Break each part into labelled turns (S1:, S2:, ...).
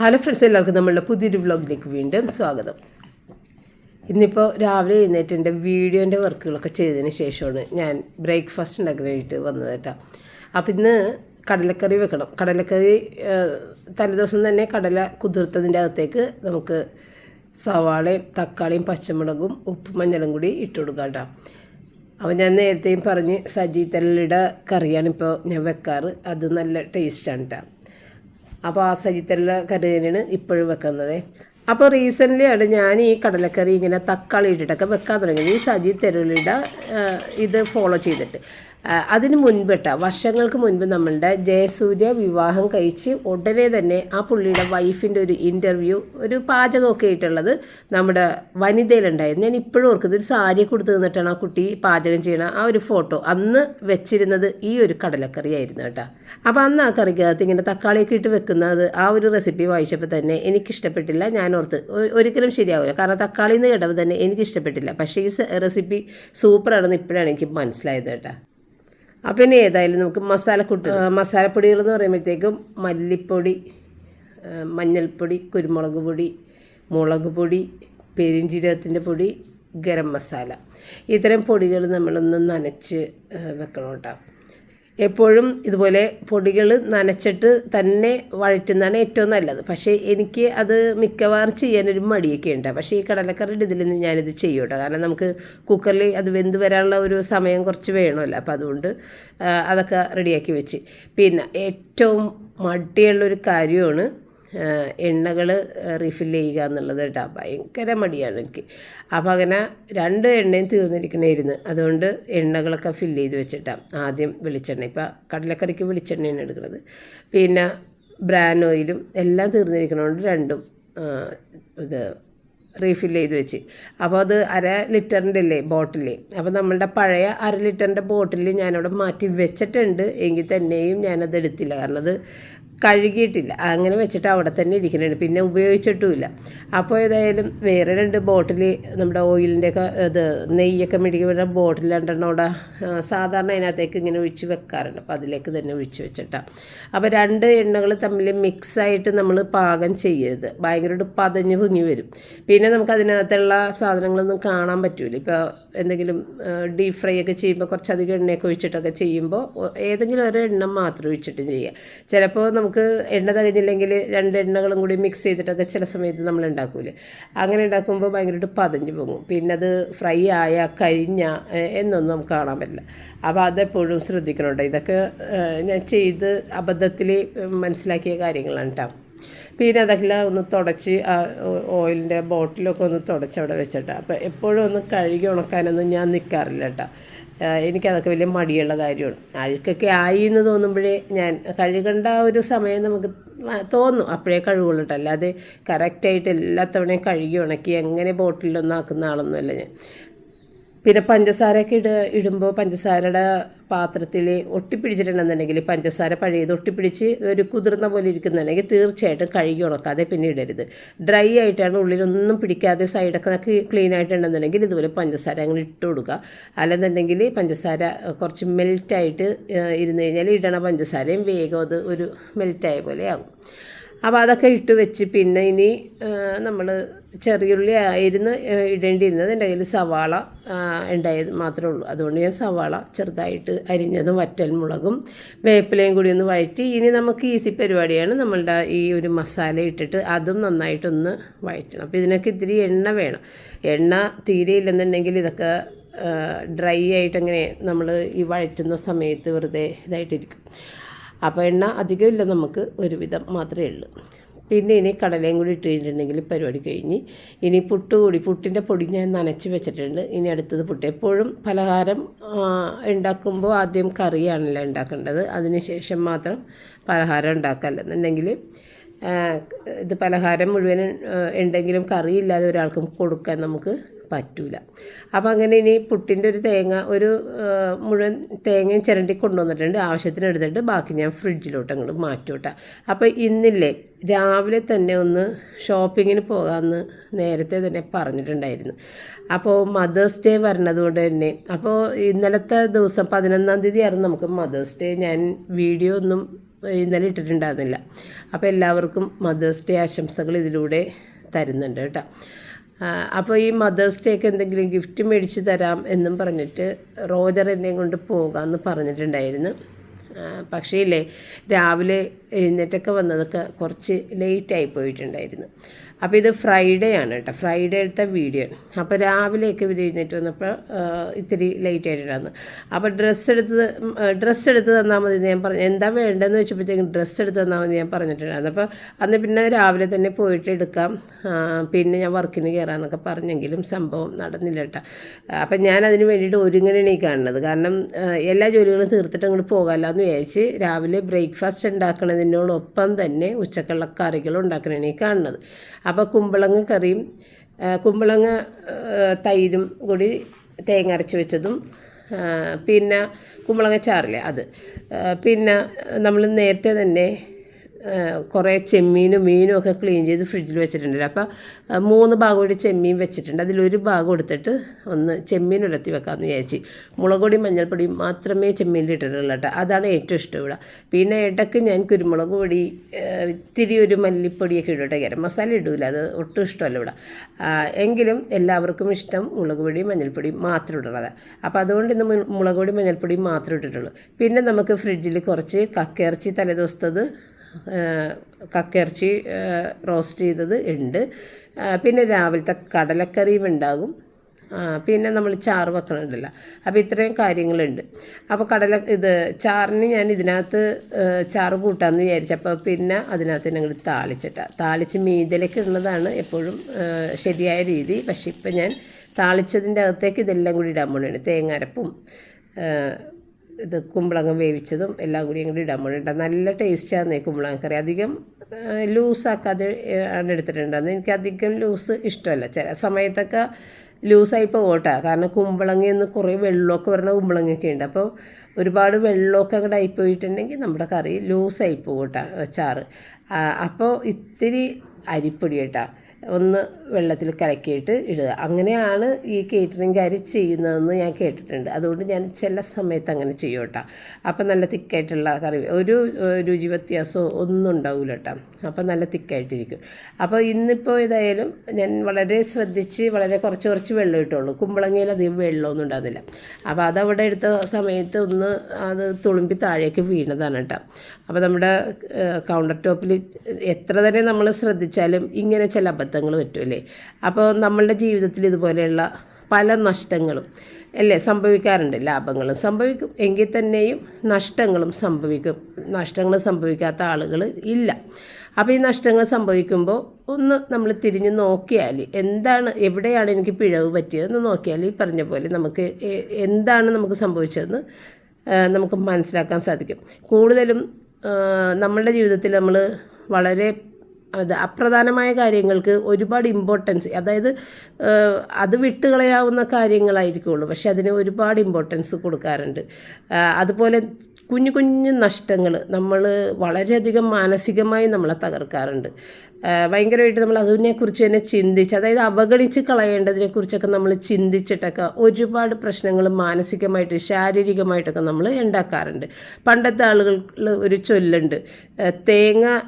S1: Hello friends എല്ലാവർക്കും നമ്മളുടെ പുതിയൊരു വ്ളോഗിലേക്ക് വീണ്ടും സ്വാഗതം. ഇന്നിപ്പോൾ രാവിലെ എഴുന്നേറ്റ് എന്റെ വീഡിയോന്റെ വർക്കുകളൊക്കെ ചെയ്തതിന് ശേഷമാണ് ഞാൻ ബ്രേക്ക്ഫാസ്റ്റ് ഉണ്ടാക്കാനായിട്ട് വന്നത് കേട്ടോ. അപ്പം ഇന്ന് കടലക്കറി വെക്കണം. കടലക്കറി തലേദിവസം തന്നെ കടല കുതിർത്തതിന്റെ അകത്തേക്ക് നമുക്ക് സവാളയും തക്കാളിയും പച്ചമുളകും ഉപ്പും മഞ്ഞളും കൂടി ഇട്ട് കൊടുക്കാം കേട്ടോ. അപ്പോൾ ഞാൻ നേരത്തെയും പറഞ്ഞ് സജി തെല്ലിയുടെ കറിയാണിപ്പോൾ ഞാൻ വെക്കാറ്. അത് നല്ല ടേസ്റ്റാണ് കേട്ടോ. അപ്പോൾ ആ സജിത്തല്ല കറി തന്നെയാണ് ഇപ്പോഴും വെക്കുന്നത്. അപ്പോൾ റീസെന്റ്ലി ആണ് ഞാൻ ഈ കടലക്കറി ഇങ്ങനെ തക്കാളി ഇട്ടിട്ടൊക്കെ വെക്കാൻ തുടങ്ങിയത് ഈ സജി തെരുളിയുടെ ഇത് ഫോളോ ചെയ്തിട്ട്. അതിന് മുൻപിട്ട ട്ടാ വർഷങ്ങൾക്ക് മുൻപ് നമ്മളുടെ ജയസൂര്യ വിവാഹം കഴിച്ച് ഉടനെ തന്നെ ആ പുള്ളിയുടെ വൈഫിന്റെ ഒരു ഇന്റർവ്യൂ ഒരു പാചകമൊക്കെ ആയിട്ടുള്ളത് നമ്മുടെ വനിതയിലുണ്ടായിരുന്നു. ഞാൻ ഇപ്പോഴും ഓർക്കുന്നത് ഒരു സാരി കൊടുത്ത് നിന്നിട്ടാണ് ആ കുട്ടി പാചകം ചെയ്യണ ആ ഒരു ഫോട്ടോ അന്ന് വെച്ചിരുന്നത് ഈ ഒരു കടലക്കറി ആയിരുന്നു കേട്ടോ. അപ്പോൾ അന്ന് ആ കറിക്കകത്ത് ഇങ്ങനെ തക്കാളിയൊക്കെ ഇട്ട് വെക്കുന്നത് ആ ഒരു റെസിപ്പി വായിച്ചപ്പോൾ തന്നെ എനിക്കിഷ്ടപ്പെട്ടില്ല ഞാൻ ഓർത്ത് ഒരിക്കലും ശരിയാവില്ല. കാരണം തക്കാളി എന്ന് കേട്ടപ്പോൾ തന്നെ എനിക്കിഷ്ടപ്പെട്ടില്ല പക്ഷേ ഈ റെസിപ്പി സൂപ്പറാണെന്ന് ഇപ്പോഴാണ് എനിക്ക് മനസ്സിലായത് കേട്ടോ. അപ്പം ഇനി ഏതായാലും നമുക്ക് മസാലക്കൂട്ട് മസാലപ്പൊടികൾ എന്ന് പറയുമ്പോഴത്തേക്കും മല്ലിപ്പൊടി മഞ്ഞൾപ്പൊടി കുരുമുളക് പൊടി മുളക് പൊടി പെരിഞ്ചീരകത്തിന്റെ പൊടി ഗരം മസാല. ഇത്തരം പൊടികൾ നമ്മളൊന്ന് നനച്ച് വെക്കണം കേട്ടോ. എപ്പോഴും ഇതുപോലെ പൊടികൾ നനച്ചിട്ട് തന്നെ വഴറ്റുന്നതാണ് ഏറ്റവും നല്ലത്. പക്ഷേ എനിക്ക് അത് മിക്കവാറും ചെയ്യാനൊരു മടിയൊക്കെ ഉണ്ട്. പക്ഷേ ഈ കടലക്കറിയുടെ ഇതിൽ നിന്ന് ഞാനിത് ചെയ്യൂട്ടോ? കാരണം നമുക്ക് കുക്കറിൽ അത് വെന്ത് വരാനുള്ള ഒരു സമയം കുറച്ച് വേണമല്ലോ. അപ്പോൾ അതുകൊണ്ട് അതൊക്കെ റെഡിയാക്കി വെച്ച്. പിന്നെ ഏറ്റവും മടിയുള്ളൊരു കാര്യമാണ് എണ്ണകൾ റീഫിൽ ചെയ്യുക എന്നുള്ളത് കേട്ടോ ഭയങ്കര മടിയാണ് എനിക്ക്. അപ്പോൾ അങ്ങനെ രണ്ട് എണ്ണയും തീർന്നിരിക്കണമായിരുന്നു അതുകൊണ്ട് എണ്ണകളൊക്കെ ഫില്ല് ചെയ്ത് വെച്ചിട്ടാണ് ആദ്യം വെളിച്ചെണ്ണ. ഇപ്പോൾ കടലക്കറിക്ക് വെളിച്ചെണ്ണയാണ് എടുക്കുന്നത് പിന്നെ ബ്രാൻ ഓയിലും എല്ലാം തീർന്നിരിക്കണതുകൊണ്ട് രണ്ടും ഇത് റീഫിൽ ചെയ്ത് വെച്ച്. അപ്പോൾ അത് അര ലിറ്ററിന്റെ അല്ലേ ബോട്ടിൽ അപ്പോൾ നമ്മളുടെ പഴയ അര ലിറ്ററിന്റെ ബോട്ടിൽ ഞാനവിടെ മാറ്റി വെച്ചിട്ടുണ്ട്. എങ്കിൽ തന്നെയും ഞാനത് എടുത്തില്ല. കാരണം അത് കഴുകിയിട്ടില്ല. അങ്ങനെ വെച്ചിട്ട് അവിടെ തന്നെ ഇരിക്കുന്നുണ്ട്. പിന്നെ ഉപയോഗിച്ചിട്ടുമില്ല. അപ്പോൾ ഏതായാലും വേറെ രണ്ട് ബോട്ടിൽ നമ്മുടെ ഓയിലിന്റെയൊക്കെ ഇത് നെയ്യൊക്കെ മേടിക്കുന്ന ബോട്ടിൽ രണ്ടെണ്ണം അവിടെ സാധാരണ അതിനകത്തേക്ക് ഇങ്ങനെ ഒഴിച്ച് വെക്കാറുണ്ട്. അപ്പോൾ അതിലേക്ക് തന്നെ ഒഴിച്ച് വെച്ചിട്ടാണ് അപ്പോൾ രണ്ട് എണ്ണകൾ തമ്മിൽ മിക്സായിട്ട് നമ്മൾ പാകം ചെയ്യരുത്. ഭയങ്കരമായിട്ട് പതഞ്ഞ് പൊങ്ങി വരും. പിന്നെ നമുക്ക് അതിനകത്തുള്ള സാധനങ്ങളൊന്നും കാണാൻ പറ്റില്ല ഇപ്പോൾ എന്തെങ്കിലും ഡീപ് ഫ്രൈ ഒക്കെ ചെയ്യുമ്പോൾ കുറച്ചധികം എണ്ണയൊക്കെ ഒഴിച്ചിട്ടൊക്കെ ചെയ്യുമ്പോൾ ഏതെങ്കിലും ഒരു എണ്ണം മാത്രം ഒഴിച്ചിട്ട് ചെയ്യുക. ചിലപ്പോൾ നമുക്ക് എണ്ണ തികഞ്ഞില്ലെങ്കിൽ രണ്ട് എണ്ണകളും കൂടി മിക്സ് ചെയ്തിട്ടൊക്കെ ചില സമയത്ത് നമ്മൾ ഉണ്ടാക്കൂലേ. അങ്ങനെ ഉണ്ടാക്കുമ്പോൾ ഭയങ്കരമായിട്ട് പതഞ്ഞു പോകും പിന്നെ അത് ഫ്രൈ ആയ കരിഞ്ഞ എന്നൊന്നും നമുക്ക് കാണാൻ പറ്റില്ല. അപ്പോൾ അതെപ്പോഴും ശ്രദ്ധിക്കണം കേട്ടോ ഇതൊക്കെ ഞാൻ ചെയ്ത് അബദ്ധത്തിൽ മനസ്സിലാക്കിയ കാര്യങ്ങളാണ് കേട്ടോ പിന്നെ അതൊക്കെ ഒന്ന് തുടച്ച് ആ ഓയിലിന്റെ ബോട്ടിലൊക്കെ ഒന്ന് തുടച്ച് അവിടെ വെച്ചിട്ടാണ് അപ്പോൾ എപ്പോഴും ഒന്ന് കഴുകി ഉണക്കാനൊന്നും ഞാൻ നിൽക്കാറില്ല കേട്ടോ എനിക്കതൊക്കെ വലിയ മടിയുള്ള കാര്യമാണ്. അഴുക്കൊക്കെ ആയി എന്ന് തോന്നുമ്പോഴേ ഞാൻ കഴുകേണ്ട ഒരു സമയം നമുക്ക് തോന്നും. അപ്പോഴേ കഴുകുള്ളൂ അല്ലാതെ കറക്റ്റായിട്ട് എല്ലാ തവണയും കഴുകി ഉണക്കി എങ്ങനെ ബോട്ടിലൊന്നും ആക്കുന്ന ആളൊന്നുമല്ല ഞാൻ. പിന്നെ പഞ്ചസാരയൊക്കെ ഇട ഇടുമ്പോൾ പഞ്ചസാരയുടെ പാത്രത്തിൽ ഒട്ടിപ്പിടിച്ചിട്ടുണ്ടെന്നുണ്ടെങ്കിൽ പഞ്ചസാര പഴയത് ഒട്ടിപ്പിടിച്ച് ഒരു കുതിർന്ന പോലെ ഇരിക്കുന്നുണ്ടെങ്കിൽ തീർച്ചയായിട്ടും കഴുകി ഉണക്കാതെ പിന്നെ ഇടരുത്. ഡ്രൈ ആയിട്ടാണ് ഉള്ളിലൊന്നും പിടിക്കാതെ സൈഡൊക്കെ ക്ലീൻ ആയിട്ടുണ്ടെന്നുണ്ടെങ്കിൽ ഇതുപോലെ പഞ്ചസാര അങ്ങനെ ഇട്ട് കൊടുക്കുക. അല്ലെന്നുണ്ടെങ്കിൽ പഞ്ചസാര കുറച്ച് മെൽറ്റായിട്ട് ഇരുന്ന് കഴിഞ്ഞാൽ ഇടണ പഞ്ചസാരയും വേഗം അത് ഒരു മെൽറ്റായ പോലെ ആകും അപ്പോൾ അതൊക്കെ ഇട്ട് വെച്ച് പിന്നെ ഇനി നമ്മൾ ചെറിയുള്ളി ആയിരുന്നു ഇടേണ്ടിയിരുന്നത് എന്റെ കയ്യിൽ സവാള ഉണ്ടായത് മാത്രമേ ഉള്ളൂ. അതുകൊണ്ട് ഞാൻ സവാള ചെറുതായിട്ട് അരിഞ്ഞതും വറ്റൽ മുളകും വേപ്പിലയും കൂടി ഒന്ന് വഴറ്റി. ഇനി നമുക്ക് ഈസി പരിപാടിയാണ് നമ്മളുടെ ഈ ഒരു മസാല ഇട്ടിട്ട് അതും നന്നായിട്ടൊന്ന് വഴറ്റണം. അപ്പോൾ ഇതിനൊക്കെ ഇത്തിരി എണ്ണ വേണം. എണ്ണ തീരെ ഇല്ലെന്നുണ്ടെങ്കിൽ ഇതൊക്കെ ഡ്രൈ ആയിട്ടങ്ങനെ നമ്മൾ ഈ വഴറ്റുന്ന സമയത്ത് വെറുതെ ഇതായിട്ടിരിക്കും. അപ്പോൾ എണ്ണ അധികമില്ല നമുക്ക് ഒരുവിധം മാത്രമേ ഉള്ളൂ. പിന്നെ ഇനി കടലയും കൂടി ഇട്ട് കഴിഞ്ഞിട്ടുണ്ടെങ്കിൽ പരിപാടി കഴിഞ്ഞ്. ഇനി പുട്ട് കൂടി പുട്ടിന്റെ പൊടി ഞാൻ നനച്ച് വെച്ചിട്ടുണ്ട്. ഇനി അടുത്തത് പുട്ട്. എപ്പോഴും പലഹാരം ഉണ്ടാക്കുമ്പോൾ ആദ്യം കറിയാണല്ലോ ഉണ്ടാക്കേണ്ടത്. അതിന് ശേഷം മാത്രം പലഹാരം ഉണ്ടാക്കാല്ലെന്നുണ്ടെങ്കിൽ ഇത് പലഹാരം മുഴുവൻ ഉണ്ടെങ്കിലും കറിയില്ലാതെ ഒരാൾക്കും കൊടുക്കാൻ നമുക്ക് പറ്റൂല. അപ്പോൾ അങ്ങനെ ഇനി പുട്ടിന്റെ ഒരു തേങ്ങ ഒരു മുഴുവൻ തേങ്ങയും ചിരണ്ടി കൊണ്ടുവന്നിട്ടുണ്ട്. ആവശ്യത്തിന് എടുത്തിട്ട് ബാക്കി ഞാൻ ഫ്രിഡ്ജിലോട്ട് അങ്ങോട്ട് മാറ്റൂട്ടാ അപ്പോൾ ഇന്നില്ലേ രാവിലെ തന്നെ ഒന്ന് ഷോപ്പിങ്ങിന് പോകാമെന്ന് നേരത്തെ തന്നെ പറഞ്ഞിട്ടുണ്ടായിരുന്നു. അപ്പോൾ മദേഴ്സ് ഡേ വരണത് കൊണ്ട് തന്നെ അപ്പോൾ ഇന്നലത്തെ ദിവസം പതിനൊന്നാം തീയതി ആയിരുന്നു നമുക്ക് മദേഴ്സ് ഡേ. ഞാൻ വീഡിയോ ഒന്നും ഇന്നലെ ഇട്ടിട്ടുണ്ടായിരുന്നില്ല. അപ്പോൾ എല്ലാവർക്കും മദേഴ്സ് ഡേ ആശംസകൾ ഇതിലൂടെ തരുന്നുണ്ട് കേട്ടോ. അപ്പോൾ ഈ മദേഴ്സ് ഡേക്ക് എന്തെങ്കിലും ഗിഫ്റ്റ് മേടിച്ച് തരാം എന്നും പറഞ്ഞിട്ട് റോജർ എന്നെയും കൊണ്ട് പോകാമെന്ന് പറഞ്ഞിട്ടുണ്ടായിരുന്നു. പക്ഷേ ഇല്ലേ രാവിലെ എഴുന്നേറ്റൊക്കെ വന്നതൊക്കെ കുറച്ച് ലേറ്റായി പോയിട്ടുണ്ടായിരുന്നു. അപ്പോൾ ഇത് ഫ്രൈഡേ ആണ് കേട്ടോ. ഫ്രൈഡേ എടുത്ത വീഡിയോ അപ്പോൾ രാവിലെയൊക്കെ ഇവർ എഴുന്നേറ്റ് വന്നപ്പോൾ ഇത്തിരി ലേറ്റ് ആയിട്ടുണ്ടായിരുന്നു. അപ്പോൾ ഡ്രസ്സ് എടുത്ത് ഡ്രസ്സ് എടുത്ത് തന്നാൽ മതി ഞാൻ പറഞ്ഞു. എന്താ വേണ്ടതെന്ന് വെച്ചപ്പോഴത്തേക്കും ഡ്രസ്സ് എടുത്ത് തന്നാൽ മതി ഞാൻ പറഞ്ഞിട്ടുണ്ടായിരുന്നു. അപ്പോൾ അന്ന് പിന്നെ രാവിലെ തന്നെ പോയിട്ട് എടുക്കാം. പിന്നെ ഞാൻ വർക്കിന് കയറാമെന്നൊക്കെ പറഞ്ഞെങ്കിലും സംഭവം നടന്നില്ല കേട്ടോ. അപ്പം ഞാൻ അതിന് വേണ്ടിയിട്ട് ഒരുങ്ങണി കാണുന്നത്. കാരണം എല്ലാ ജോലികളും തീർത്തിട്ട് അങ്ങോട്ട് പോകാമല്ലോ എന്ന് വിചാരിച്ച് രാവിലെ ബ്രേക്ക്ഫാസ്റ്റ് ഉണ്ടാക്കണതിനോടൊപ്പം തന്നെ ഉച്ചക്കുള്ള കറികളും ഉണ്ടാക്കണേ കാണുന്നത്. അപ്പോൾ കുമ്പളങ്ങ കറിയും കുമ്പളങ്ങ തൈരും കൂടി തേങ്ങ അരച്ച് വെച്ചതും പിന്നെ കുമ്പളങ്ങ ചാറില്ലേ അത്. പിന്നെ നമ്മൾ നേരത്തെ തന്നെ കുറേ ചെമ്മീനും മീനും ഒക്കെ ക്ലീൻ ചെയ്ത് ഫ്രിഡ്ജിൽ വെച്ചിട്ടുണ്ട്. അപ്പോൾ മൂന്ന് ഭാഗം കൂടി ചെമ്മീൻ വെച്ചിട്ടുണ്ട്. അതിലൊരു ഭാഗം എടുത്തിട്ട് ഒന്ന് ചെമ്മീൻ ഉലർത്തി വെക്കാമെന്ന് വിചാരിച്ച്. മുളക് പൊടിയും മഞ്ഞൾപ്പൊടിയും മാത്രമേ ചെമ്മീനിൽ ഇട്ടിട്ടുള്ളൂ കേട്ടോ. അതാണ് ഏറ്റവും ഇഷ്ടം ഇവിടെ. പിന്നെ ഇടയ്ക്ക് ഞാൻ കുരുമുളക് പൊടി ഇത്തിരി ഒരു മല്ലിപ്പൊടിയൊക്കെ ഇടട്ടെ ഗരം മസാല ഇടൂല. അത് ഒട്ടും ഇഷ്ടമല്ല ഇവിടെ. എങ്കിലും എല്ലാവർക്കും ഇഷ്ടം മുളക് പൊടിയും മഞ്ഞൾപ്പൊടിയും മാത്രം ഇടുന്നത്. അപ്പോൾ അതുകൊണ്ട് ഇന്ന് മുളക് പൊടി മഞ്ഞൾപ്പൊടിയും മാത്രം ഇട്ടിട്ടുള്ളൂ. പിന്നെ നമുക്ക് ഫ്രിഡ്ജിൽ കുറച്ച് കക്കയിറച്ചി തലേദിവസത്തത് കക്കയിറച്ചി റോസ്റ്റ് ചെയ്തത് ഉണ്ട്. പിന്നെ രാവിലത്തെ കടലക്കറിയും ഉണ്ടാകും. പിന്നെ നമ്മൾ ചാറ് വെക്കണുണ്ടല്ലോ അപ്പോൾ ഇത്രയും കാര്യങ്ങളുണ്ട്. അപ്പോൾ കടല ഇത് ചാറിന് ഞാൻ ഇതിനകത്ത് ചാറ് കൂട്ടാമെന്ന് വിചാരിച്ചപ്പോൾ പിന്നെ അതിനകത്ത് ഞങ്ങൾ താളിച്ചിട്ട. താളിച്ച് മീതിലേക്ക് ഉള്ളതാണ് എപ്പോഴും ശരിയായ രീതി. പക്ഷേ ഇപ്പം ഞാൻ താളിച്ചതിന്റെ അകത്തേക്ക് ഇതെല്ലാം കൂടി ഇടാൻ പോകണേ തേങ്ങാരപ്പും ആ, ഇത് കുമ്പളങ്ങ വേവിച്ചതും എല്ലാം കൂടി അങ്ങോട്ട് ഇടാൻ പോകണേട്ടോ നല്ല ടേസ്റ്റാണ് കുമ്പളങ്ങ കറി. അധികം ലൂസാക്കാതെ ആണ് എടുത്തിട്ടുണ്ടാകുന്നത് എനിക്ക് അധികം ലൂസ് ഇഷ്ടമല്ല. ചില സമയത്തൊക്കെ ലൂസായി പോകട്ടെ കാരണം കുമ്പളങ്ങയെന്ന് കുറേ വെള്ളമൊക്കെ വരുന്ന കുമ്പളങ്ങയൊക്കെ ഉണ്ട്. അപ്പോൾ ഒരുപാട് വെള്ളമൊക്കെ അങ്ങോട്ട് ആയിപ്പോയിട്ടുണ്ടെങ്കിൽ നമ്മുടെ കറി ലൂസായി പോകട്ടെ ചാറ്. അപ്പോൾ ഇത്തിരി അരിപ്പൊടി കേട്ടോ. ഒന്ന് വെള്ളത്തിൽ കലക്കിയിട്ട് ഇടുക. അങ്ങനെയാണ് ഈ കേറ്ററിംഗുകാർ ചെയ്യുന്നതെന്ന് ഞാൻ കേട്ടിട്ടുണ്ട്. അതുകൊണ്ട് ഞാൻ ചില സമയത്ത് അങ്ങനെ ചെയ്യും കേട്ടോ. അപ്പം നല്ല തിക്കായിട്ടുള്ള കറി ഒരു രുചി വ്യത്യാസമോ ഒന്നും ഉണ്ടാവില്ല കേട്ടോ. അപ്പം നല്ല തിക്കായിട്ടിരിക്കും. അപ്പോൾ ഇന്നിപ്പോൾ ഏതായാലും ഞാൻ വളരെ ശ്രദ്ധിച്ച് വളരെ കുറച്ച് കുറച്ച് വെള്ളം ഇട്ടുള്ളൂ. കുമ്പളങ്ങയിൽ അധികം വെള്ളമൊന്നും ഉണ്ടാകുന്നില്ല അപ്പോൾ അതവിടെ എടുത്ത സമയത്ത് ഒന്ന് അത് തുളുമ്പി താഴേക്ക് വീണതാണ് കേട്ടോ. അപ്പോൾ നമ്മുടെ കൗണ്ടർ ടോപ്പിൽ എത്ര തന്നെ നമ്മൾ ശ്രദ്ധിച്ചാലും ഇങ്ങനെ ചില അബദ്ധങ്ങൾ പറ്റുമല്ലേ അപ്പോൾ നമ്മളുടെ ജീവിതത്തിൽ ഇതുപോലെയുള്ള പല നഷ്ടങ്ങളും അല്ലേ സംഭവിക്കാറുണ്ട്. ലാഭങ്ങളും സംഭവിക്കും. എങ്കിൽ തന്നെയും നഷ്ടങ്ങളും സംഭവിക്കും. നഷ്ടങ്ങൾ സംഭവിക്കാത്ത ആളുകൾ ഇല്ല. അപ്പോൾ ഈ നഷ്ടങ്ങൾ സംഭവിക്കുമ്പോൾ ഒന്ന് നമ്മൾ തിരിഞ്ഞ് നോക്കിയാൽ എന്താണ് എവിടെയാണ് എനിക്ക് പിഴവ് പറ്റിയതെന്ന് നോക്കിയാൽ ഈ പറഞ്ഞ പോലെ നമുക്ക് എന്താണ് നമുക്ക് സംഭവിച്ചതെന്ന് നമുക്ക് മനസ്സിലാക്കാൻ സാധിക്കും. കൂടുതലും നമ്മളുടെ ജീവിതത്തിൽ നമ്മൾ വളരെ അത് അപ്രധാനമായ കാര്യങ്ങൾക്ക് ഒരുപാട് ഇമ്പോർട്ടൻസ് അതായത് അത് വിട്ടുകളയാവുന്ന കാര്യങ്ങളായിരിക്കുള്ളൂ. പക്ഷെ അതിന് ഒരുപാട് ഇമ്പോർട്ടൻസ് കൊടുക്കാറുണ്ട്. അതുപോലെ കുഞ്ഞു കുഞ്ഞു നഷ്ടങ്ങൾ നമ്മൾ വളരെയധികം മാനസികമായി നമ്മളെ തകർക്കാറുണ്ട്. ഭയങ്കരമായിട്ട് നമ്മൾ അതിനെക്കുറിച്ച് തന്നെ ചിന്തിച്ച് അതായത് അവഗണിച്ച് കളയേണ്ടതിനെക്കുറിച്ചൊക്കെ നമ്മൾ ചിന്തിച്ചിട്ടൊക്കെ ഒരുപാട് പ്രശ്നങ്ങൾ മാനസികമായിട്ട് ശാരീരികമായിട്ടൊക്കെ നമ്മൾ ഉണ്ടാക്കാറുണ്ട്. പണ്ടത്തെ ആളുകൾ ഒരു ചൊല്ലുണ്ട്. തേങ്ങ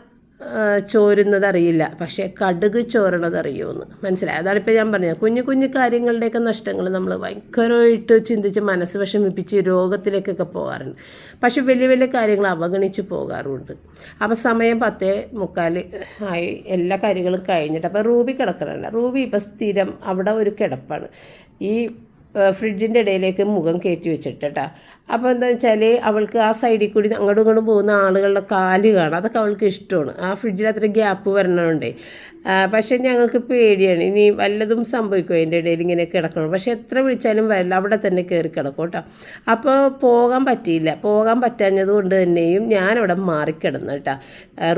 S1: ചോരുന്നത് അറിയില്ല പക്ഷേ കടുക് ചോരണത് അറിയുമെന്ന് അതാണ് അതാണിപ്പോൾ ഞാൻ പറഞ്ഞത്. കുഞ്ഞു കുഞ്ഞു കാര്യങ്ങളുടെയൊക്കെ നഷ്ടങ്ങൾ നമ്മൾ ഭയങ്കരമായിട്ട് ചിന്തിച്ച് മനസ്സ് വിഷമിപ്പിച്ച് രോഗത്തിലേക്കൊക്കെ പോകാറുണ്ട്. പക്ഷേ വലിയ വലിയ കാര്യങ്ങൾ അവഗണിച്ച് പോകാറുമുണ്ട്. അപ്പോൾ സമയം പത്തേ മുക്കാൽ ആയി. എല്ലാ കാര്യങ്ങളും കഴിഞ്ഞിട്ട്. അപ്പോൾ റൂബി കിടക്കണമല്ല റൂബി ഇപ്പോൾ സ്ഥിരം അവിടെ ഒരു കിടപ്പാണ്. ഈ ഫ്രിഡ്ജിന്റെ ഇടയിലേക്ക് മുഖം കയറ്റി വെച്ചിട്ട് അപ്പോൾ എന്താ വെച്ചാൽ അവൾക്ക് ആ സൈഡിൽ കൂടി അങ്ങോട്ടും ഇങ്ങോട്ടും പോകുന്ന ആളുകളുടെ കാൽ കാണാം. അതൊക്കെ അവൾക്ക് ഇഷ്ടമാണ്. ആ ഫ്രിഡ്ജിൽ അത്ര ഗ്യാപ്പ് വരണോണ്ടേ. ആ, പക്ഷേ ഞങ്ങൾക്ക് പേടിയാണ്. ഇനി വല്ലതും സംഭവിക്കുമോ അതിന്റെ ഇടയിൽ ഇങ്ങനെ കിടക്കണം? പക്ഷേ എത്ര വിളിച്ചാലും വരില്ല. അവിടെ തന്നെ കയറി കിടക്കും കേട്ടോ. അപ്പോൾ പോകാൻ പറ്റിയില്ല. പോകാൻ പറ്റാഞ്ഞത് കൊണ്ട് തന്നെയും ഞാനവിടെ മാറിക്കിടന്നു കേട്ടോ.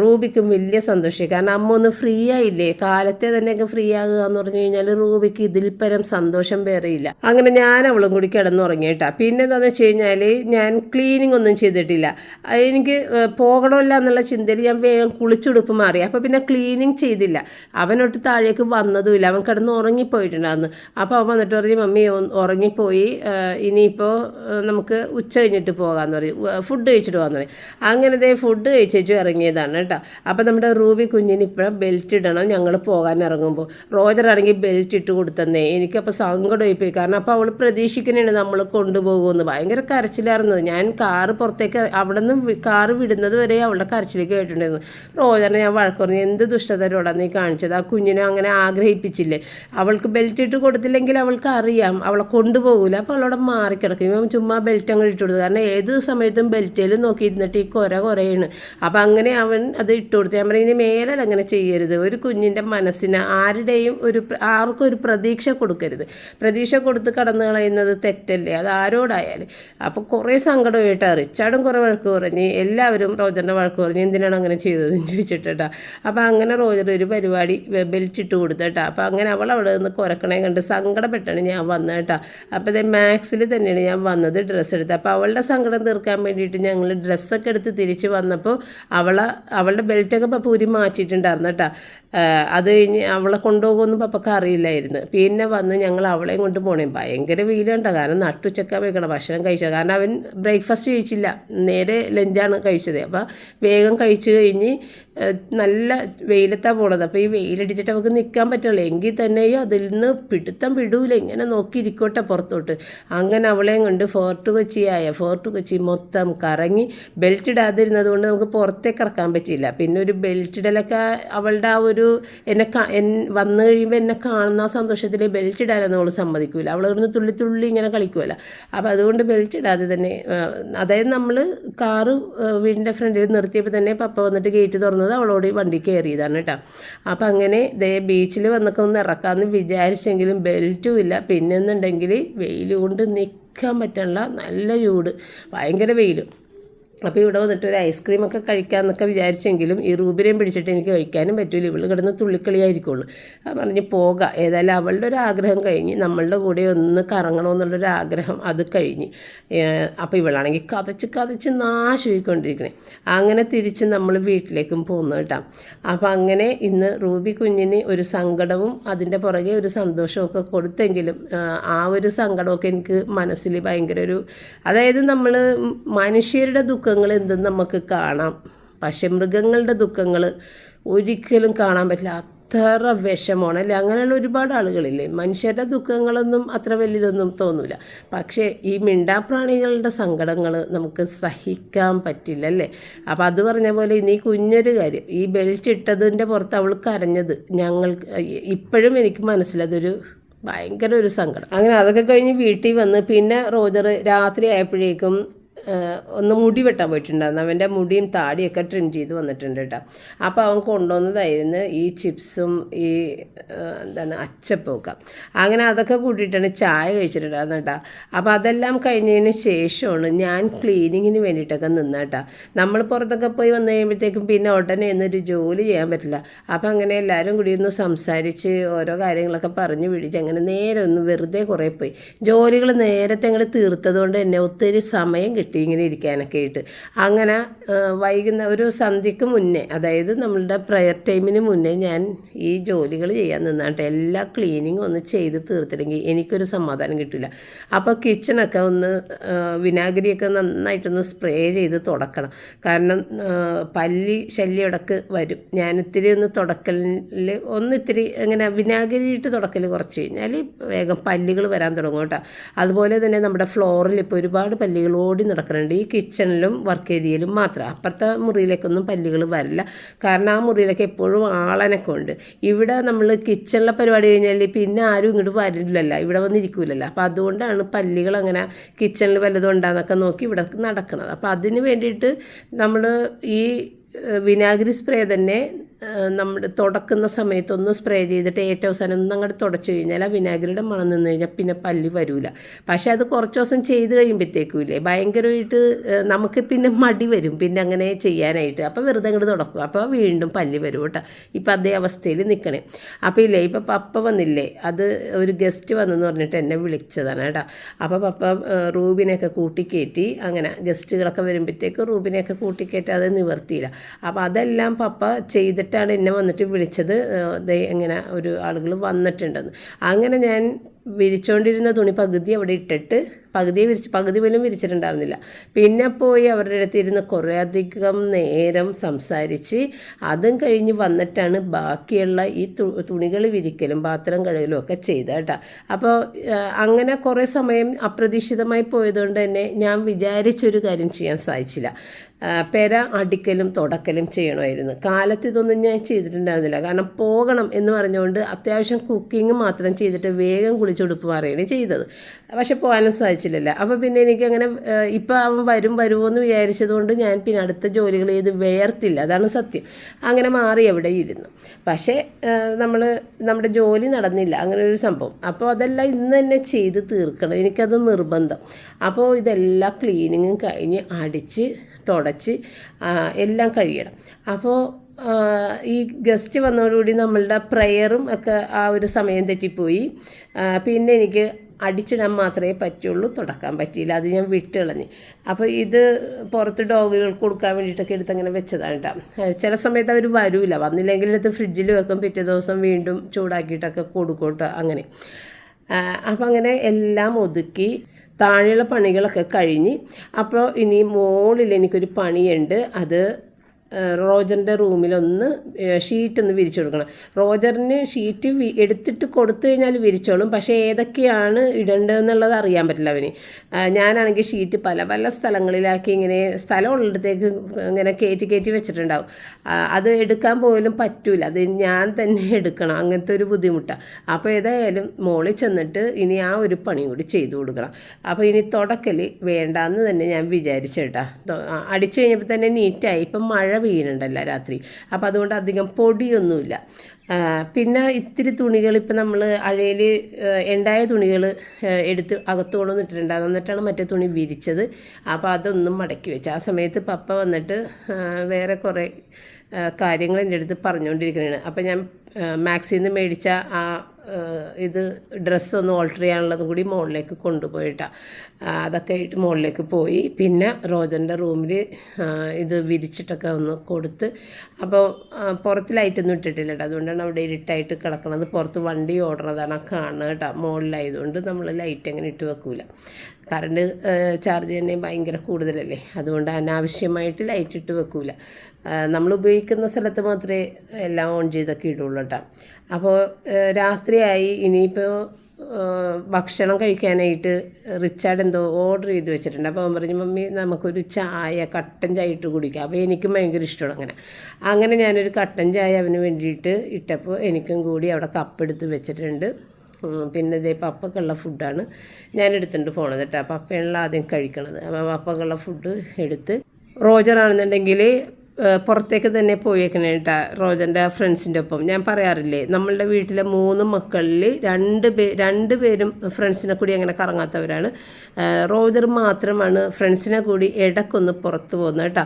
S1: റൂബിക്കും വലിയ സന്തോഷമായി. കാരണം അമ്മ ഒന്ന് ഫ്രീ ആയില്ലേ? കാലത്തെ തന്നെയൊക്കെ ഫ്രീ ആകുക എന്ന് പറഞ്ഞു കഴിഞ്ഞാൽ റൂബിക്ക് ഇതിൽ പരം സന്തോഷം വേറെ ഇല്ല. അങ്ങനെ ഞാൻ അവളും കൂടി കിടന്നുറങ്ങി കേട്ടോ. പിന്നെ എന്താണെന്ന് വെച്ച് കഴിഞ്ഞാൽ ഞാൻ ക്ലീനിങ് ഒന്നും ചെയ്തിട്ടില്ല. എനിക്ക് പോകണമല്ല എന്നുള്ള ചിന്തയിൽ ഞാൻ വേഗം കുളിച്ചുടുപ്പ് മാറി. അപ്പോൾ പിന്നെ ക്ലീനിങ് ചെയ്തില്ല. അവനൊട്ട് താഴേക്ക് വന്നതുമില്ല. അവൻ കിടന്ന് ഉറങ്ങിപ്പോയിട്ടുണ്ടായിരുന്നു. അപ്പോൾ അവൻ വന്നിട്ട് പറഞ്ഞു മമ്മി ഉറങ്ങിപ്പോയി. ഇനിയിപ്പോൾ നമുക്ക് ഉച്ച കഴിഞ്ഞിട്ട് പോകാമെന്ന് പറയും ഫുഡ് കഴിച്ചിട്ട് പോകാമെന്ന് പറയും അങ്ങനെ ദേ ഫുഡ് കഴിച്ചു ഇറങ്ങിയതാണ് കേട്ടോ. അപ്പോൾ നമ്മുടെ റൂബി കുഞ്ഞിന് ഇപ്പോഴും ബെൽറ്റ് ഇടണം ഞങ്ങൾ പോകാൻ ഇറങ്ങുമ്പോൾ റോജർ ആണെങ്കിൽ ബെൽറ്റ് ഇട്ട് കൊടുത്തന്നേ. എനിക്കപ്പോൾ സങ്കടമായി പോയി കാരണം അപ്പോൾ അവൾ പ്രതീക്ഷിക്കുന്നുണ്ട് നമ്മൾ കൊണ്ടുപോകുമെന്ന്. ഭയങ്കര കരച്ചിലായിരുന്നു. ഞാൻ കാറ് പുറത്തേക്ക് അവിടെ നിന്ന് കാറ് വിടുന്നത് വരെ അവളുടെ കരച്ചിലേക്ക് കേട്ടിട്ടുണ്ടായിരുന്നു റോജറിനെ ഞാൻ വഴക്കുറഞ്ഞു എന്ത് ദുഷ്ടതരോടാ നീ കാണിച്ചത്. ആ കുഞ്ഞിനെ അങ്ങനെ ആഗ്രഹിപ്പിച്ചില്ലേ? അവൾക്ക് ബെൽറ്റ് ഇട്ട് കൊടുത്തില്ലെങ്കിൽ അവൾക്ക് അറിയാം. അവളെ കൊണ്ടുപോകില്ല അപ്പോൾ അവളവിടെ മാറിക്കിടക്കും. ഇവൻ ചുമ്മാ ബെൽറ്റ് അങ്ങ് ഇട്ട് കൊടുത്തു കാരണം ഏത് സമയത്തും ബെൽറ്റിൽ നോക്കിയിരുന്നിട്ട് ഈ കുര കുറയാണ് അപ്പം അങ്ങനെ അവൻ അത് ഇട്ട് കൊടുത്തു. ഞാൻ ഇനി മേലെ അങ്ങനെ ചെയ്യരുത്. ഒരു കുഞ്ഞിന്റെ മനസ്സിന് ആരുടെയും ഒരു ആർക്കും ഒരു പ്രതീക്ഷ കൊടുക്കരുത്. പ്രതീക്ഷ കൊടുത്ത് കടന്നു കളയുന്നത് തെറ്റല്ലേ? അത് ആരോടായാലും. അപ്പോൾ കുറേ സങ്കടമായിട്ട് റിച്ചാർഡും കുറേ വഴക്ക് പറഞ്ഞ് എല്ലാവരും റോജറിന്റെ വഴക്ക് പറഞ്ഞ് എന്തിനാണ് അങ്ങനെ ചെയ്തതെന്ന് ചോദിച്ചിട്ടാ അപ്പോൾ അങ്ങനെ റോജർ ഒരു പരിപാടി ബെൽറ്റ് ഇട്ട് കൊടുത്തേട്ടാ അപ്പോൾ അങ്ങനെ അവൾ അവിടെ നിന്ന് കുരക്കണേ കണ്ട് സങ്കടപ്പെട്ടാണ് ഞാൻ വന്നത് കേട്ടോ അപ്പോൾ ഇത് മാക്സിൽ തന്നെയാണ് ഞാൻ വന്നത് ഡ്രസ്സ് എടുത്ത്. അപ്പോൾ അവളുടെ സങ്കടം തീർക്കാൻ വേണ്ടിയിട്ട് ഞങ്ങൾ ഡ്രസ്സൊക്കെ എടുത്ത് തിരിച്ച് വന്നപ്പോൾ അവളെ അവളുടെ ബെൽറ്റൊക്കെ പപ്പ ഊരി മാറ്റിയിട്ടുണ്ടായിരുന്നു കേട്ടോ അത് കഴിഞ്ഞ് അവളെ കൊണ്ടുപോകുമെന്ന് പപ്പക്ക് അറിയില്ലായിരുന്നു. പിന്നെ വന്ന് ഞങ്ങൾ അവളെയും കൊണ്ട് പോണേ. ഭയങ്കര വെയിലുണ്ടോ കാരണം നട്ടുച്ചക്ക വെക്കണം. ഭക്ഷണം കഴിച്ചത്. കാരണം അവൻ ബ്രേക്ക്ഫാസ്റ്റ് കഴിച്ചില്ല. നേരെ ലഞ്ചാണ് കഴിച്ചത്. അപ്പോൾ വേഗം കഴിച്ച് കഴിഞ്ഞ് നല്ല വെയിലത്താണ് പോണത്. അപ്പോൾ ഈ വെയിലടിച്ചിട്ട് അവൾക്ക് നിൽക്കാൻ പറ്റുള്ളൂ. എങ്കിൽ തന്നെയും അതിൽ നിന്ന് പിടുത്തം വിടൂല. ഇങ്ങനെ നോക്കിയിരിക്കോട്ടെ പുറത്തോട്ട്. അങ്ങനെ അവളെയും കൊണ്ട് ഫോർട്ട് കൊച്ചിയായ ഫോർട്ട് കൊച്ചി മൊത്തം കറങ്ങി ബെൽറ്റ് ഇടാതിരുന്നത് കൊണ്ട് നമുക്ക് പുറത്തേക്ക് ഇറക്കാൻ പറ്റിയില്ല. പിന്നെ ഒരു ബെൽറ്റ് ഇടലൊക്കെ അവളുടെ ആ ഒരു എന്നെ വന്നു കഴിയുമ്പോൾ എന്നെ കാണുന്ന ആ സന്തോഷത്തിൽ ബെൽറ്റ് ഇടാനൊന്നും അവൾ സമ്മതിക്കില്ല അവൾ ഇവിടുന്ന് തുള്ളി തുള്ളി ഇങ്ങനെ കളിക്കുമല്ലോ അപ്പോൾ അതുകൊണ്ട് ബെൽറ്റ് ഇടാതെ തന്നെ അതായത് നമ്മൾ കാറ് വീടിന്റെ ഫ്രണ്ടിൽ നിർത്തിയപ്പോൾ തന്നെ പപ്പ വന്നിട്ട് ഗേറ്റ് തുറന്നത് അവളോട് വണ്ടി കയറിയതാണ് കേട്ടോ. അപ്പം അങ്ങനെ ദേ ബീച്ചിൽ വന്നൊക്കെ ഒന്ന് ഇറക്കാമെന്ന് വിചാരിച്ചെങ്കിലും ബെൽറ്റും ഇല്ല പിന്നെന്നുണ്ടെങ്കിൽ വെയിൽ കൊണ്ട് നിൽക്കാൻ പറ്റുള്ള നല്ല ചൂട്. ഭയങ്കര വെയിൽ അപ്പോൾ ഇവിടെ വന്നിട്ട് ഒരു ഐസ്ക്രീമൊക്കെ കഴിക്കാമെന്നൊക്കെ വിചാരിച്ചെങ്കിലും ഈ റൂബിനെയും പിടിച്ചിട്ട് എനിക്ക് കഴിക്കാനും പറ്റില്ല ഇവൾ കിടന്ന് തുള്ളിക്കളിയായിരിക്കുള്ളൂ. പറഞ്ഞ് പോകാം. ഏതായാലും അവളുടെ ഒരു ആഗ്രഹം കഴിഞ്ഞ് നമ്മളുടെ കൂടെ ഒന്ന് കറങ്ങണമെന്നുള്ളൊരു ആഗ്രഹം അത് കഴിഞ്ഞ്. അപ്പോൾ ഇവളാണെങ്കിൽ കതച്ച് കതച്ച് നാശമായിക്കൊണ്ടിരിക്കണേ അങ്ങനെ തിരിച്ച് നമ്മൾ വീട്ടിലേക്കും പോന്നു കേട്ടോ. അപ്പോൾ അങ്ങനെ ഇന്ന് റൂബി കുഞ്ഞിന് ഒരു സങ്കടവും അതിന്റെ പുറകെ ഒരു സന്തോഷമൊക്കെ കൊടുത്തെങ്കിലും ആ, ഒരു സങ്കടമൊക്കെ എനിക്ക് മനസ്സിൽ ഭയങ്കര ഒരു അതായത് നമ്മൾ മനുഷ്യരുടെ ദുഃഖങ്ങൾ എന്തെന്ന് നമുക്ക് കാണാം. പക്ഷെ മൃഗങ്ങളുടെ ദുഃഖങ്ങൾ ഒരിക്കലും കാണാൻ പറ്റില്ല. അത്ര വിഷമമാണ്. അല്ലേ? അങ്ങനെയുള്ള ഒരുപാട് ആളുകളില്ലേ? മനുഷ്യരുടെ ദുഃഖങ്ങളൊന്നും അത്ര വലിയതൊന്നും തോന്നില്ല പക്ഷേ ഈ മിണ്ടാപ്രാണികളുടെ സങ്കടങ്ങൾ നമുക്ക് സഹിക്കാൻ പറ്റില്ല അല്ലേ? അപ്പോൾ അത് പറഞ്ഞ പോലെ ഇനി കുഞ്ഞൊരു കാര്യം. ഈ ബെൽറ്റ് ഇട്ടതിന്റെ പുറത്ത് അവൾ കരഞ്ഞത് ഞങ്ങൾ ഇപ്പോഴും എനിക്ക് മനസ്സിലതൊരു ഭയങ്കര ഒരു സങ്കടം. അങ്ങനെ അതൊക്കെ കഴിഞ്ഞ് വീട്ടിൽ വന്ന് പിന്നെ റോജർ രാത്രി ആയപ്പോഴേക്കും ഒന്ന് മുടി വെട്ടാൻ പോയിട്ടുണ്ടായിരുന്നു. അവന്റെ മുടിയും താടിയൊക്കെ ട്രിം ചെയ്ത് വന്നിട്ടുണ്ട് കേട്ടോ. അപ്പോൾ അവൻ കൊണ്ടുവന്നതായിരുന്നു ഈ ചിപ്സും ഈ എന്താണ് അച്ചപ്പൊക്കെ അങ്ങനെ അതൊക്കെ കൂട്ടിയിട്ടാണ് ചായ കഴിച്ചിട്ടുണ്ടായിരുന്നു കേട്ടോ. അപ്പോൾ അതെല്ലാം കഴിഞ്ഞതിന് ശേഷമാണ് ഞാൻ ക്ലീനിങ്ങിന് വേണ്ടിയിട്ടൊക്കെ നിന്ന കേട്ടോ. നമ്മൾ പുറത്തൊക്കെ പോയി വന്നു കഴിയുമ്പോഴത്തേക്കും പിന്നെ ഉടനെ എന്നൊരു ജോലി ചെയ്യാൻ പറ്റില്ല. അപ്പോൾ അങ്ങനെ എല്ലാവരും കൂടി ഒന്ന് സംസാരിച്ച് ഓരോ കാര്യങ്ങളൊക്കെ പറഞ്ഞു പിടിച്ച് അങ്ങനെ നേരെ ഒന്ന് വെറുതെ കുറേ പോയി. ജോലികൾ നേരത്തെ അങ്ങോട്ട് തീർത്തതുകൊണ്ട് തന്നെ ഒത്തിരി സമയം കിട്ടി. ഇങ്ങനെ ഇരിക്കാനൊക്കെ ആയിട്ട്. അങ്ങനെ വൈകുന്ന ഒരു സന്ധ്യക്ക് മുന്നേ അതായത് നമ്മളുടെ പ്രയർ ടൈമിന് മുന്നേ ഞാൻ ഈ ജോലികൾ ചെയ്യാൻ നിന്നാട്ടെ. എല്ലാ ക്ലീനിങ്ങും ഒന്ന് ചെയ്ത് തീർത്തില്ലെങ്കിൽ എനിക്കൊരു സമാധാനം കിട്ടില്ല അപ്പോൾ കിച്ചണൊക്കെ ഒന്ന് വിനാഗിരിയൊക്കെ നന്നായിട്ടൊന്ന് സ്പ്രേ ചെയ്ത് തുടക്കണം. കാരണം പല്ലി ശല്യം ഇടയ്ക്ക് വരും. ഞാൻ ഇത്തിരി ഒന്ന് തുടക്കലിൽ ഒന്ന് ഇത്തിരി എങ്ങനെ വിനാഗിരിയിട്ട് തുടക്കൽ കുറച്ച് കഴിഞ്ഞാൽ വേഗം പല്ലുകൾ വരാൻ തുടങ്ങും കേട്ടോ. അതുപോലെ തന്നെ നമ്മുടെ ഫ്ലോറിൽ ഇപ്പോൾ ഒരുപാട് പല്ലികൾ ഓടി നടക്കുന്നുണ്ട് ഈ കിച്ചണിലും വർക്ക് ഏരിയയിലും മാത്രം. അപ്പുറത്തെ മുറിയിലേക്കൊന്നും പല്ലുകൾ വരില്ല. കാരണം ആ മുറിയിലേക്ക് എപ്പോഴും ആളനൊക്കെ ഉണ്ട് ഇവിടെ നമ്മൾ കിച്ചണിലെ പരിപാടി കഴിഞ്ഞാൽ പിന്നെ ആരും ഇങ്ങോട്ട് വരില്ലല്ലോ. ഇവിടെ വന്നിരിക്കില്ലല്ലോ അപ്പോൾ അതുകൊണ്ടാണ് പല്ലികൾ അങ്ങനെ കിച്ചണിൽ വല്ലതും ഉണ്ടാകുന്നൊക്കെ നോക്കി ഇവിടെ നടക്കുന്നത് അപ്പോൾ അതിന് വേണ്ടിയിട്ട് നമ്മൾ ഈ വിനാഗിരി സ്പ്രേ തന്നെ നമ്മുടെ തുടക്കുന്ന സമയത്തൊന്ന് സ്പ്രേ ചെയ്തിട്ട് ഏറ്റവും അവസാനം ഒന്ന് അങ്ങോട്ട് തുടച്ചു കഴിഞ്ഞാൽ ആ വിനാഗിരിയുടെ മണം നിന്ന് കഴിഞ്ഞാൽ പിന്നെ പല്ലി വരില്ല പക്ഷെ അത് കുറച്ച് ദിവസം ചെയ്ത് കഴിയുമ്പോഴത്തേക്കും ഇല്ലേ ഭയങ്കരമായിട്ട് നമുക്ക് പിന്നെ മടി വരും. പിന്നെ അങ്ങനെ ചെയ്യാനായിട്ട്. അപ്പോൾ വെറുതെ അങ്ങോട്ട് തുടക്കും. അപ്പോൾ വീണ്ടും പല്ലി വരും കേട്ടോ. ഇപ്പം അതേ അവസ്ഥയിൽ നിൽക്കണേ അപ്പോൾ ഇല്ലേ ഇപ്പം പപ്പ വന്നില്ലേ അത് ഒരു ഗസ്റ്റ് വന്നെന്ന് പറഞ്ഞിട്ട് എന്നെ വിളിച്ചതാണ് കേട്ടോ. അപ്പോൾ പപ്പ റൂബിനെയൊക്കെ കൂട്ടിക്കയറ്റി അങ്ങനെ ഗസ്റ്റുകളൊക്കെ വരുമ്പോഴത്തേക്ക് റൂബിനെയൊക്കെ കൂട്ടിക്കയറ്റി അത് നിവർത്തിയില്ല. അപ്പോൾ അതെല്ലാം പപ്പ ചെയ്തിട്ടാണ് എന്നെ വന്നിട്ട് വിളിച്ചത്. ഇങ്ങനെ ഒരു ആളുകൾ വന്നിട്ടുണ്ടെന്ന്. അങ്ങനെ ഞാൻ വിരിച്ചുകൊണ്ടിരുന്ന തുണി പകുതി അവിടെ ഇട്ടിട്ട് പകുതി വിരിച്ച് പകുതി പോലും വിരിച്ചിട്ടുണ്ടായിരുന്നില്ല. പിന്നെ പോയി അവരുടെ അടുത്ത് ഇരുന്ന് കുറേ അധികം നേരം സംസാരിച്ച് അതും കഴിഞ്ഞ് വന്നിട്ടാണ് ബാക്കിയുള്ള ഈ തുണികൾ വിരിക്കലും പാത്രം കഴുകലും ഒക്കെ ചെയ്ത കേട്ടോ. അപ്പോൾ അങ്ങനെ കുറേ സമയം അപ്രതീക്ഷിതമായി പോയതുകൊണ്ട് തന്നെ ഞാൻ വിചാരിച്ചൊരു കാര്യം ചെയ്യാൻ സാധിച്ചില്ല. പെര അടിക്കലും തുടക്കലും ചെയ്യണമായിരുന്നു. കാലത്ത് ഇതൊന്നും ഞാൻ ചെയ്തിട്ടുണ്ടായിരുന്നില്ല. കാരണം പോകണം എന്ന് പറഞ്ഞുകൊണ്ട് അത്യാവശ്യം കുക്കിംഗ് മാത്രം ചെയ്തിട്ട് വേഗം കുളിച്ചുടുപ്പ് മാറുകയാണ് ചെയ്തത്. പക്ഷെ പോകാനും സാധിച്ചില്ലല്ല. അപ്പോൾ പിന്നെ എനിക്കങ്ങനെ ഇപ്പോൾ അവൻ വരും വരുമോ എന്ന് വിചാരിച്ചതുകൊണ്ട് ഞാൻ പിന്നെ അടുത്ത ജോലികൾ ചെയ്ത് വേർത്തില്ല. അതാണ് സത്യം. അങ്ങനെ മാറി അവിടെ ഇരുന്നു. പക്ഷേ നമ്മൾ നമ്മുടെ ജോലി നടന്നില്ല. അങ്ങനെ ഒരു സംഭവം. അപ്പോൾ അതെല്ലാം ഇന്ന് തന്നെ ചെയ്ത് തീർക്കണം. എനിക്കത് നിർബന്ധം. അപ്പോൾ ഇതെല്ലാം ക്ലീനിങ്ങും കഴിഞ്ഞ് അടിച്ച് തുടച്ച് എല്ലാം കഴിയണം. അപ്പോൾ ഈ ഗസ്റ്റ് വന്നതോടുകൂടി നമ്മളുടെ പ്രെയറും ഒക്കെ ആ ഒരു സമയം തെറ്റിപ്പോയി. പിന്നെ എനിക്ക് അടിച്ചിടാൻ മാത്രമേ പറ്റുള്ളൂ തുടക്കാൻ പറ്റിയില്ല. അത് ഞാൻ വിട്ട് കളഞ്ഞ്. അപ്പോൾ ഇത് പുറത്ത് ഡോഗുകൾക്ക് കൊടുക്കാൻ വേണ്ടിയിട്ടൊക്കെ എടുത്ത് അങ്ങനെ വെച്ചതാണ് കേട്ടോ. ചില സമയത്ത് അവർ വരില്ല വന്നില്ലെങ്കിൽ എടുത്ത് ഫ്രിഡ്ജിൽ വെക്കും പിറ്റേ ദിവസം വീണ്ടും ചൂടാക്കിയിട്ടൊക്കെ കൊടുക്കും അങ്ങനെ. അപ്പോൾ അങ്ങനെ എല്ലാം ഒതുക്കി താഴെയുള്ള പണികളൊക്കെ കഴിഞ്ഞ്. അപ്പോൾ ഇനി മുകളിൽ എനിക്കൊരു പണിയുണ്ട്. അത് റോജറിന്റെ റൂമിലൊന്ന് ഷീറ്റ് ഒന്ന് വിരിച്ചു കൊടുക്കണം. റോജറിന് ഷീറ്റ് എടുത്തിട്ട് കൊടുത്തു കഴിഞ്ഞാൽ വിരിച്ചോളും. പക്ഷേ ഏതൊക്കെയാണ് ഇടേണ്ടതെന്നുള്ളത് അറിയാൻ പറ്റില്ല അവന്. ഞാനാണെങ്കിൽ ഷീറ്റ് പല പല സ്ഥലങ്ങളിലാക്കി ഇങ്ങനെ സ്ഥലമുള്ളിടത്തേക്ക് ഇങ്ങനെ കയറ്റി കയറ്റി വെച്ചിട്ടുണ്ടാവും. അത് എടുക്കാൻ പോലും പറ്റൂല. അത് ഞാൻ തന്നെ എടുക്കണം. അങ്ങനത്തെ ഒരു ബുദ്ധിമുട്ടാണ് അപ്പോൾ ഏതായാലും മോളിൽ ചെന്നിട്ട് ഇനി ആ ഒരു പണി കൂടി ചെയ്തു കൊടുക്കണം. അപ്പോൾ ഇനി തുടക്കൽ വേണ്ടാന്ന് തന്നെ ഞാൻ വിചാരിച്ചേട്ടാ. അടിച്ചു കഴിഞ്ഞപ്പോൾ തന്നെ നീറ്റായി ഇപ്പം മഴ പെയ്യുന്നുണ്ടല്ലോ രാത്രി. അപ്പോൾ അതുകൊണ്ട് അധികം പൊടിയൊന്നുമില്ല. പിന്നെ ഇത്തിരി തുണികൾ ഇപ്പം നമ്മൾ അഴയിൽ ഉണ്ടായ തുണികൾ എടുത്ത് അകത്ത് കൊണ്ടുവന്നിട്ടുണ്ടായിരുന്നു എന്നിട്ടാണ് മറ്റേ തുണി വിരിച്ചത്. അപ്പോൾ അതൊന്നും മടക്കി വെച്ചു. ആ സമയത്ത് പപ്പ വന്നിട്ട് വേറെ കുറേ കാര്യങ്ങൾ എന്റെ അടുത്ത് പറഞ്ഞുകൊണ്ടിരിക്കുന്നതാണ് അപ്പോൾ ഞാൻ മാക്സിന്ന് മേടിച്ച ആ, ഇത് ഡ്രസ്സ് ഒന്ന് ഓൾട്ടർ ചെയ്യാനുള്ളതും കൂടി മുകളിലേക്ക് കൊണ്ടുപോയിട്ടാണ് അതൊക്കെ ആയിട്ട് മുകളിലേക്ക് പോയി. പിന്നെ റോജന്റെ റൂമിൽ ഇത് വിരിച്ചിട്ടൊക്കെ ഒന്ന് കൊടുത്ത്. അപ്പോൾ പുറത്ത് ലൈറ്റൊന്നും ഇട്ടിട്ടില്ല കേട്ടോ അതുകൊണ്ടാണ് അവിടെ ഇരുട്ടായിട്ട് കിടക്കണത്. പുറത്ത് വണ്ടി ഓടണതാണ് കാണുന്നത് കേട്ടോ. മുകളിലായതുകൊണ്ട് നമ്മൾ ലൈറ്റ് അങ്ങനെ ഇട്ട് വെക്കൂല. കറണ്ട് ചാർജ് തന്നെ ഭയങ്കര കൂടുതലല്ലേ. അതുകൊണ്ട് അനാവശ്യമായിട്ട് ലൈറ്റ് ഇട്ട് വെക്കൂല. നമ്മൾ ഉപയോഗിക്കുന്ന സ്ഥലത്ത് മാത്രമേ എല്ലാം ഓൺ ചെയ്തൊക്കെ ഇടുള്ളൂ കേട്ടോ അപ്പോൾ രാത്രിയായി ഇനിയിപ്പോൾ ഭക്ഷണം കഴിക്കാനായിട്ട് റിച്ചാർഡ് എന്തോ ഓർഡർ ചെയ്ത് വെച്ചിട്ടുണ്ട്. അപ്പോൾ അവൻ പറഞ്ഞു മമ്മി നമുക്കൊരു ചായ കട്ടൻ ചായ ഇട്ട് കുടിക്കാം. അപ്പോൾ എനിക്കും ഭയങ്കര ഇഷ്ടമാണ് അങ്ങനെ. അങ്ങനെ ഞാനൊരു കട്ടൻ ചായ അവന് വേണ്ടിയിട്ട് ഇട്ടപ്പോൾ എനിക്കും കൂടി അവിടെ കപ്പ് കപ്പെടുത്ത് വെച്ചിട്ടുണ്ട്. പിന്നെ ഇതേ പപ്പക്കുള്ള ഫുഡാണ് ഞാൻ എടുത്തിട്ട് പോണത് കേട്ടോ പപ്പയാണല്ലോ ആദ്യം കഴിക്കണത്. അപ്പോൾ പപ്പക്കുള്ള ഫുഡ് എടുത്ത് റോജർ ആണെന്നുണ്ടെങ്കിൽ പുറത്തേക്ക് തന്നെ പോയേക്കണേ റോജന്റെ ഫ്രണ്ട്സിന്റെ ഒപ്പം. ഞാൻ പറയാറില്ലേ നമ്മളുടെ വീട്ടിലെ മൂന്ന് മക്കളിൽ രണ്ട് പേ രണ്ട് പേരും ഫ്രണ്ട്സിനെ കൂടി അങ്ങനെ കറങ്ങാത്തവരാണ്. റോജർ മാത്രമാണ് ഫ്രണ്ട്സിനെ കൂടി ഇടക്കൊന്ന് പുറത്ത് പോകുന്നത് കേട്ടോ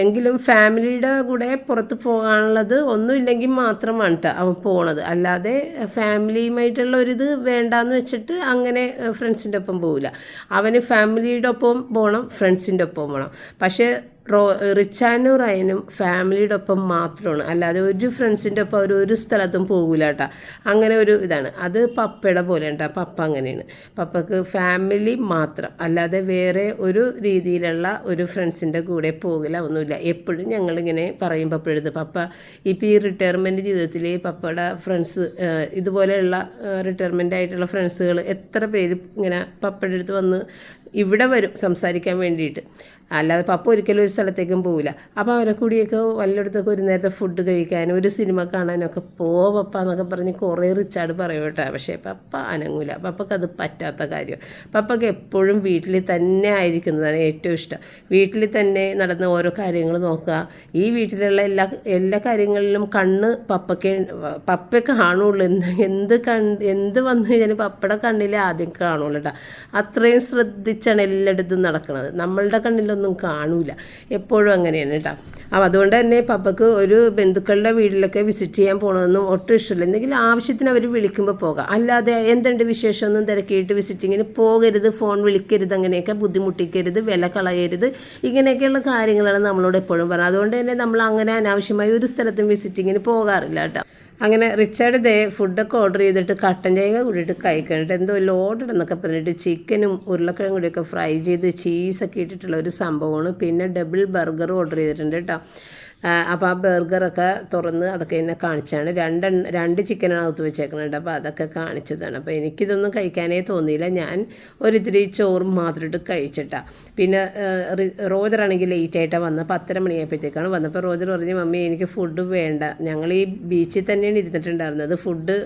S1: എങ്കിലും ഫാമിലിയുടെ കൂടെ പുറത്ത് പോകാനുള്ളത് ഒന്നുമില്ലെങ്കിൽ മാത്രമാണ് കേട്ടോ അവൻ പോണത്. അല്ലാതെ ഫാമിലിയുമായിട്ടുള്ള ഒരിത് വേണ്ടാന്ന് വെച്ചിട്ട് അങ്ങനെ ഫ്രണ്ട്സിന്റെ ഒപ്പം പോവില്ല. അവന് ഫാമിലിയുടെ ഒപ്പം പോകണം ഫ്രണ്ട്സിന്റെ ഒപ്പം പോകണം പക്ഷേ റോ റിച്ചാനും റയനും ഫാമിലിയുടെ ഒപ്പം മാത്രമാണ്. അല്ലാതെ ഒരു ഫ്രണ്ട്സിന്റെ ഒപ്പം അവർ ഒരു സ്ഥലത്തും പോകില്ല കേട്ടോ. അങ്ങനെ ഒരു ഇതാണ്. അത് പപ്പയുടെ പോലെ കേട്ടോ. പപ്പ അങ്ങനെയാണ്. പപ്പക്ക് ഫാമിലി മാത്രം. അല്ലാതെ വേറെ ഒരു രീതിയിലുള്ള ഒരു ഫ്രണ്ട്സിന്റെ കൂടെ പോകില്ല ഒന്നുമില്ല എപ്പോഴും ഞങ്ങളിങ്ങനെ പറയും പപ്പയെടുത്ത് പപ്പ ഇപ്പോൾ ഈ റിട്ടയർമെന്റ് ജീവിതത്തിൽ പപ്പയുടെ ഫ്രണ്ട്സ് ഇതുപോലെയുള്ള റിട്ടയർമെന്റ് ആയിട്ടുള്ള ഫ്രണ്ട്സുകൾ എത്ര പേര് ഇങ്ങനെ പപ്പയുടെ അടുത്ത് വന്ന് ഇവിടെ വരും സംസാരിക്കാൻ വേണ്ടിയിട്ട്. അല്ലാതെ പപ്പ ഒരിക്കലും ഒരു സ്ഥലത്തേക്കും പോവില്ല. അപ്പോൾ അവരെ കൂടിയൊക്കെ വല്ലയിടത്തൊക്കെ ഒരു നേരത്തെ ഫുഡ് കഴിക്കാനും ഒരു സിനിമ കാണാനൊക്കെ പോ പപ്പ എന്നൊക്കെ പറഞ്ഞ് കുറേ റിച്ചാർഡ് പറയും കേട്ടോ. പക്ഷേ പപ്പ അനങ്ങൂല. പപ്പക്ക് അത് പറ്റാത്ത കാര്യം. പപ്പക്ക് എപ്പോഴും വീട്ടിൽ തന്നെ ആയിരിക്കുന്നതാണ് ഏറ്റവും ഇഷ്ടം. വീട്ടിൽ തന്നെ നടന്ന ഓരോ കാര്യങ്ങൾ നോക്കുക. ഈ വീട്ടിലുള്ള എല്ലാ എല്ലാ കാര്യങ്ങളിലും കണ്ണ് പപ്പയ്ക്ക് പപ്പ കാണുള്ളൂ. എന്ത് എന്ത് എന്ത് വന്നു കഴിഞ്ഞാൽ പപ്പയുടെ കണ്ണിൽ ആദ്യം കാണുള്ളൂ കേട്ടോ. അത്രയും ശ്രദ്ധിച്ചാണ് എല്ലായിടത്തും നടക്കുന്നത് നമ്മളുടെ കണ്ണിലൊന്നും കാണൂല. എപ്പോഴും അങ്ങനെയാണ് കേട്ടോ. അപ്പം അതുകൊണ്ട് തന്നെ പപ്പക്ക് ഒരു ബന്ധുക്കളുടെ വീട്ടിലൊക്കെ വിസിറ്റ് ചെയ്യാൻ പോകണമെന്നും ഒട്ടും ഇഷ്ടമില്ല എന്തെങ്കിലും ആവശ്യത്തിന് അവർ വിളിക്കുമ്പോൾ പോകാം. അല്ലാതെ എന്തുണ്ട് വിശേഷമൊന്നും തിരക്കിയിട്ട് വിസിറ്റിങ്ങിന് പോകരുത് ഫോൺ വിളിക്കരുത് അങ്ങനെയൊക്കെ ബുദ്ധിമുട്ടിക്കരുത് വില കളയരുത്. ഇങ്ങനെയൊക്കെയുള്ള കാര്യങ്ങളാണ് നമ്മളോട് എപ്പോഴും പറയുന്നത് അതുകൊണ്ട് തന്നെ നമ്മൾ അങ്ങനെ അനാവശ്യമായി ഒരു സ്ഥലത്തും വിസിറ്റിങ്ങിന് പോകാറില്ല കേട്ടോ. അങ്ങനെ റിച്ചാർഡ് ദേ ഫുഡൊക്കെ ഓർഡർ ചെയ്തിട്ട് കട്ടൻ ചായ കൂടിയിട്ട് കഴിക്കാനായിട്ട് എന്തോ ലോഡഡ് എന്നൊക്കെ പറഞ്ഞിട്ട് ചിക്കനും ഉരുളക്കിഴങ്ങ് കൂടിയൊക്കെ ഫ്രൈ ചെയ്ത് ചീസൊക്കെ ഇട്ടിട്ടുള്ള ഒരു സംഭവമാണ്. പിന്നെ ഡബിൾ ബർഗർ ഓർഡർ ചെയ്തിട്ടുണ്ട് കേട്ടോ. അപ്പോൾ ആ ബർഗറൊക്കെ തുറന്ന് അതൊക്കെ എന്നെ കാണിച്ചാണ്. രണ്ട് രണ്ട് ചിക്കനാണ് അകത്ത് വെച്ചേക്കുന്നുണ്ട് അപ്പോൾ അതൊക്കെ കാണിച്ചതാണ്. അപ്പോൾ എനിക്കിതൊന്നും കഴിക്കാനേ തോന്നിയില്ല. ഞാൻ ഒരിത്തിരി ചോറും മാത്രം ഇട്ട് കഴിച്ചിട്ടാണ് പിന്നെ റോജറാണെങ്കിൽ ലേറ്റായിട്ടാണ് വന്നത്. പത്തര മണിയായപ്പോഴത്തേക്കാണ് വന്നപ്പോൾ റോജർ പറഞ്ഞു മമ്മി എനിക്ക് ഫുഡ് വേണ്ട. ഞങ്ങൾ ഈ ബീച്ചിൽ തന്നെയാണ് ഇരുന്നിട്ടുണ്ടായിരുന്നത്. ഫുഡ്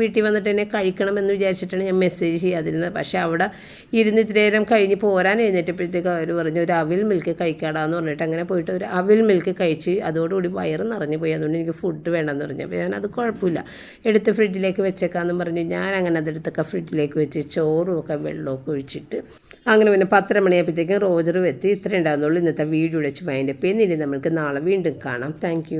S1: വീട്ടിൽ വന്നിട്ട് എന്നെ കഴിക്കണമെന്ന് വിചാരിച്ചിട്ടാണ് ഞാൻ മെസ്സേജ് ചെയ്യാതിരുന്നത്. പക്ഷേ അവിടെ ഇരുന്ന് ഇത്തിരി നേരം കഴിഞ്ഞ് പോരാൻ എഴുന്നേറ്റപ്പോഴത്തേക്ക് അവർ പറഞ്ഞു ഒരു അവിൽ മിൽക്ക് കഴിക്കാടാന്ന് പറഞ്ഞിട്ട് അങ്ങനെ പോയിട്ട് ഒരു അവിൽ മിൽക്ക് കഴിച്ച് അതോടുകൂടി വയറ് നിറഞ്ഞു പോയി. അതുകൊണ്ട് എനിക്ക് ഫുഡ് വേണമെന്ന് പറഞ്ഞു. അപ്പോൾ ഞാൻ അത് കുഴപ്പമില്ല. എടുത്ത് ഫ്രിഡ്ജിലേക്ക് വെച്ചേക്കാമെന്ന് പറഞ്ഞ് ഞാൻ അങ്ങനെ അതെടുത്തൊക്കെ ഫ്രിഡ്ജിലേക്ക് വെച്ച് ചോറും ഒക്കെ വെള്ളമൊക്കെ ഒഴിച്ചിട്ട് അങ്ങനെ പിന്നെ പത്തര മണിയായപ്പോഴത്തേക്കും റോജറും എത്തി ഇത്രയും ഉണ്ടാകുന്നുള്ളൂ ഇന്നത്തെ വീഡിയോ വെച്ച് വൈൻഡപ്പ് ചെയ്യുന്നില്ല നമുക്ക് നാളെ വീണ്ടും കാണാം. താങ്ക്